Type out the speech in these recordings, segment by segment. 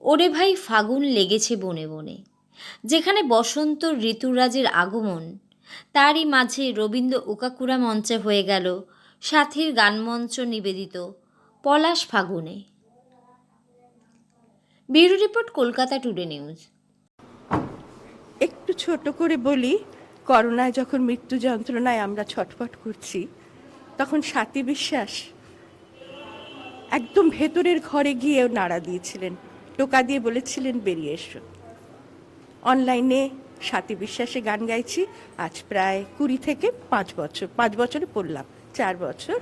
ওরে ভাই ফাগুন লেগেছে বনে বনে। যেখানে বসন্ত ঋতুরাজের আগমন, তারই মাঝে রবীন্দ্র ওকাকুরা মঞ্চে হয়ে গেল সাথীর গানমঞ্চ নিবেদিত পলাশ ফাগুনে। Bureau report, Kolkata today news. একটু ছোট করে বলি, করোনায় যখন মৃত্যু যন্ত্রণায় আমরা ছটফট করছি, তখন স্বাতী বিশ্বাস একদম ভেতরের ঘরে গিয়েও নাড়া দিয়েছিলেন। টোকা দিয়ে বলেছিলেন, বেরিয়ে এসো। অনলাইনে স্বাতী বিশ্বাসে গান গাইছি। আজ প্রায় কুড়ি থেকে পাঁচ বছর, পাঁচ বছরে পড়লাম, চার বছর।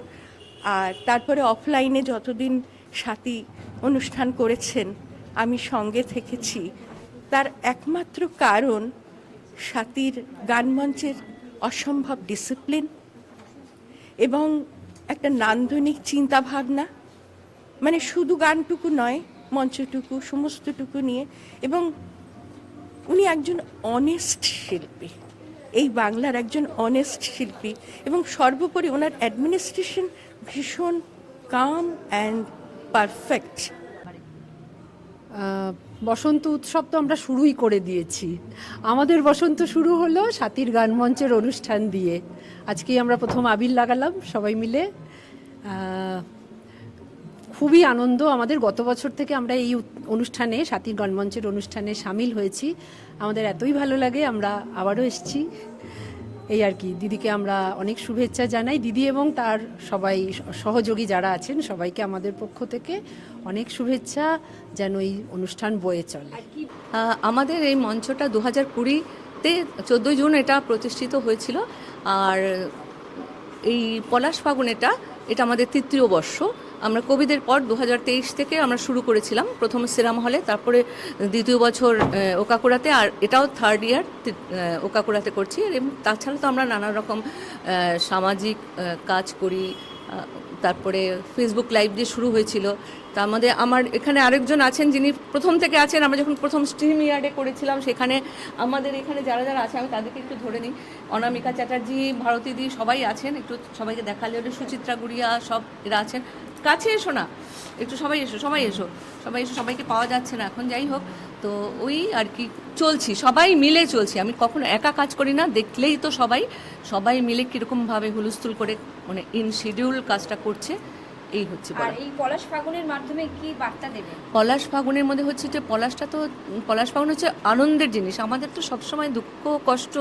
আর তারপরে অফলাইনে যতদিন স্বাতী অনুষ্ঠান করেছেন, আমি সঙ্গে থেকেছি। তার একমাত্র কারণ স্বাতীর গানমঞ্চের অসম্ভব ডিসিপ্লিন এবং একটা নান্দনিক চিন্তা ভাবনা মানে শুধু গানটুকু নয় মঞ্চটুকু, সমস্তটুকু নিয়ে এবং উনি একজন অনেস্ট শিল্পী। এই বাংলার একজন অনেস্ট শিল্পী এবং সর্বোপরি ওনার অ্যাডমিনিস্ট্রেশন ভীষণ কাম অ্যান্ড পারফেক্ট বসন্ত উৎসব তো আমরা শুরুই করে দিয়েছি। আমাদের বসন্ত শুরু হলো সাতির গান মঞ্চের অনুষ্ঠান দিয়ে। আজকেই আমরা প্রথম আবির লাগালাম সবাই মিলে। খুবই আনন্দ। আমাদের গত বছর থেকে আমরা এই অনুষ্ঠানে সাতির গণমঞ্চের অনুষ্ঠানে সামিল হয়েছি। আমাদের এতই ভালো লাগে, আমরা আবারও এসেছি। এই আর কি, দিদিকে আমরা অনেক শুভেচ্ছা জানাই। দিদি এবং তার সবাই সহযোগী যারা আছেন, সবাইকে আমাদের পক্ষ থেকে অনেক শুভেচ্ছা, যেন এই অনুষ্ঠান বয়ে চলে। আমাদের এই মঞ্চটা দু হাজার কুড়িতে চোদ্দোই জুন এটা প্রতিষ্ঠিত হয়েছিল। আর এই পলাশ ফাগুন এটা এটা আমাদের তৃতীয় বর্ষ। আমরা কোভিডের পর দু হাজার তেইশ থেকে আমরা শুরু করেছিলাম প্রথম সিরাম হলে, তারপরে দ্বিতীয় বছর ওকাকুড়াতে, আর এটাও থার্ড ইয়ার ওকাকুড়াতে করছি। এম- তাছাড়া তো আমরা নানা রকম সামাজিক কাজ করি তারপরে ফেসবুক লাইভ দিয়ে শুরু হয়েছিল। তার মধ্যে আমার এখানে আরেকজন আছেন যিনি প্রথম থেকে আছেন। আমরা যখন প্রথম স্ট্রিম ইয়ার্ডে করেছিলাম, সেখানে আমাদের এখানে যারা যারা আছে, আমি তাদেরকে একটু ধরে নিই। অনামিকা চ্যাটার্জি, ভারতীদি, সবাই আছেন। একটু সবাইকে দেখালে সুচিত্রা গুড়িয়া সব এরা আছেন। কাছে এসো না। একটু সবাই এসো সবাই এসো। সবাই এসো সবাইকে পাওয়া যাচ্ছে না এখন যাই হোক। তো ওই আর কি চলছি সবাই মিলে চলছি। আমি কখনো একা কাজ করি না দেখলেই তো সবাই। সবাই মিলে কীরকমভাবে হুলস্থুল করে মানে ইন শিডিউল কাজটা করছে এই হচ্ছে আর এই পলাশ ফাগুনের মাধ্যমে কি বার্তা দেবে? পলাশ ফাগুনের মধ্যে হচ্ছে যে পলাশটা তো পলাশ ফাগুন হচ্ছে আনন্দের জিনিস। আমাদের তো সবসময় দুঃখ কষ্ট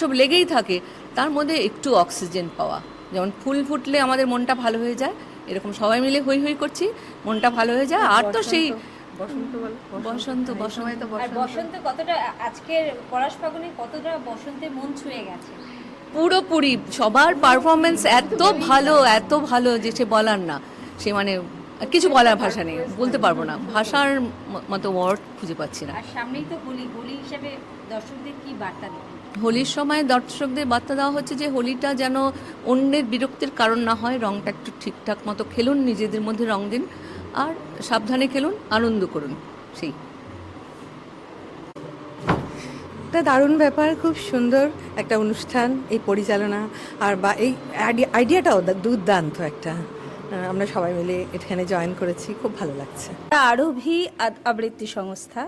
সব লেগেই থাকে। তার মধ্যে একটু অক্সিজেন পাওয়া। যেমন ফুল ফুটলে আমাদের মনটা ভালো হয়ে যায়। এরকম সবাই মিলে হই হই করছি মনটা ভালো হয়ে যায়। আর তো সেই বসন্ত বসন্ত বসন্ত কতটা আজকের পলাশ ফাগুনে কতটা বসন্তের মন ছুঁয়ে গেছে? পুরোপুরি সবার পারফরমেন্স এত ভালো এত ভালো যে সে বলার না। সে মানে কিছু বলার ভাষা নেই বলতে পারব না। ভাষার মতো ওয়ার্ড খুঁজে পাচ্ছি না। আর সামনেই তো হোলি হোলি হিসেবে দর্শকদের কি বার্তা দেবে হোলির সময় দর্শকদের বার্তা দেওয়া হচ্ছে যে হোলিটা যেন অন্যের বিরক্তির কারণ না হয় রংটা একটু ঠিকঠাক মতো খেলুন নিজেদের মধ্যে রং দিন আর সাবধানে খেলুন আনন্দ করুন। সেই। একটা দারুণ ব্যাপার খুব সুন্দর একটা অনুষ্ঠান এই পরিচালনা আর বা এই আইডিয়াটাও দুর্দান্ত একটা। আমরা সবাই মিলে এখানে জয়েন করেছি খুব ভালো লাগছে। আরভি আবৃত্তি সংস্থা।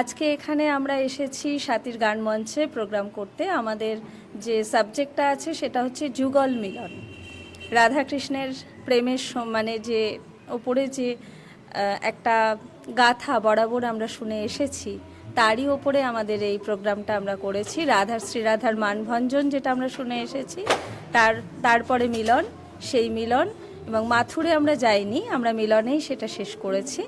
আজকে এখানে আমরা এসেছি সাতির গান মঞ্চে প্রোগ্রাম করতে। আমাদের যে সাবজেক্টটা আছে সেটা হচ্ছে যুগল মিলন। রাধাকৃষ্ণের প্রেমের মানে যে ওপরে যে একটা গাথা বরাবর আমরা শুনে এসেছি, তারই ওপরে আমাদের এই প্রোগ্রামটা আমরা করেছি। রাধার, শ্রীরাধার মানভঞ্জন যেটা আমরা শুনে এসেছি, তার, তারপরে মিলন, সেই মিলন এবং মাথুরে আমরা যাইনি, আমরা মিলনেই সেটা শেষ করেছি।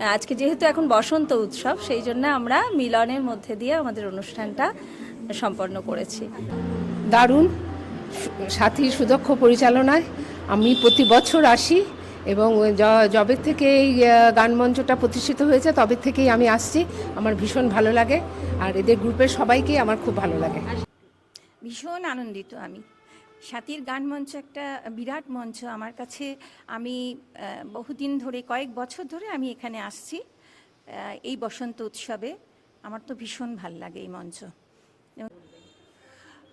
আজকে যেহেতু এখন বসন্ত উৎসব সেই জন্য আমরা মিলনের মধ্যে দিয়ে আমাদের অনুষ্ঠানটা সম্পন্ন করেছি। দারুণ। সাথী সুদক্ষ পরিচালনায় আমি প্রতি বছর আসি এবং যবে থেকে এই আহ, গান মঞ্চটা প্রতিষ্ঠিত হয়েছে তবে থেকেই আমি আসছি। আমার ভীষণ ভালো লাগে আর এদের গ্রুপের সবাইকে আমার খুব ভালো লাগে। ভীষণ আনন্দিত আমি। সাথীর গান মঞ্চ একটা বিরাট মঞ্চ। আমার কাছে আমি বহুদিন ধরে, কয়েক বছর ধরে আমি এখানে আসছি এই বসন্ত উৎসবে। আমার তো ভীষণ ভালো লাগে এই মঞ্চ।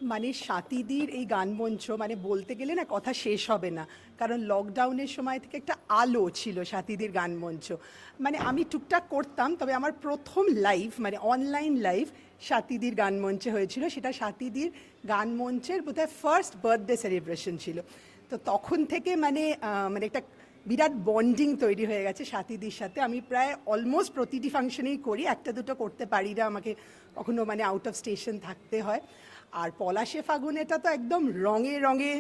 মানে স্বাতীদির এই গানমঞ্চ মানে বলতে গেলে না কথা শেষ হবে না। কারণ লকডাউনের সময় থেকে একটা আলো ছিল স্বাতীদির গানমঞ্চ। মানে আমি টুকটাক করতাম, তবে আমার প্রথম লাইভ মানে অনলাইন লাইভ স্বাতীদির গানমঞ্চে হয়েছিল। সেটা স্বাতীদির গানমঞ্চের বোধহয় ফার্স্ট বার্থডে সেলিব্রেশন ছিল। তো তখন থেকে মানে মানে একটা বিরাট বন্ডিং তৈরি হয়ে গেছে সাথীদির সাথে। আমি প্রায় অলমোস্ট প্রতিটি ফাংশনেই করি, একটা দুটো করতে পারি না, আমাকে কখনো মানে আউট অফ স্টেশন থাকতে হয়। আর পলাশে ফাগুন এটা তো একদম রঙে রঙে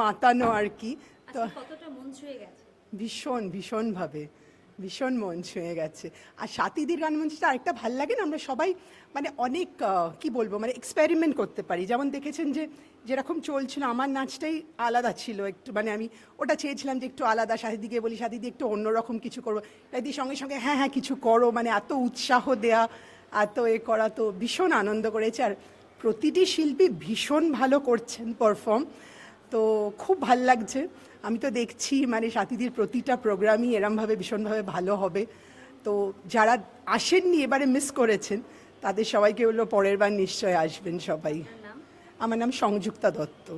মাতানো আর কি। তো মন ছুঁয়ে ভীষণ ভীষণভাবে ভীষণ মন ছুঁয়ে গেছে। আর সাথীদির গান মঞ্চটা আরেকটা ভালো লাগে না? আমরা সবাই মানে অনেক কি বলব মানে এক্সপেরিমেন্ট করতে পারি। যেমন দেখেছেন যে যেরকম চলছিল আমার নাচটাই আলাদা ছিল একটু মানে আমি ওটা চেয়েছিলাম যে একটু আলাদা সাথীদিকে বলি সাথীদি একটু অন্যরকম কিছু করব সাথী সঙ্গে সঙ্গে হ্যাঁ হ্যাঁ কিছু করো মানে এত উৎসাহ দেয়া এত এ করা তো ভীষণ আনন্দ করেছে। আর প্রতিটি শিল্পী ভীষণ ভালো করছেন পারফর্ম তো খুব ভালো লাগছে। আমি তো দেখছি মানে সাথীদের প্রতিটা প্রোগ্রামই এরমভাবে ভীষণভাবে ভালো হবে। তো যারা আসেননি এবারে মিস করেছেন তাদের সবাইকে হলো পরের বার নিশ্চয় আসবেন সবাই। আমার নাম সংযুক্তা দত্ত।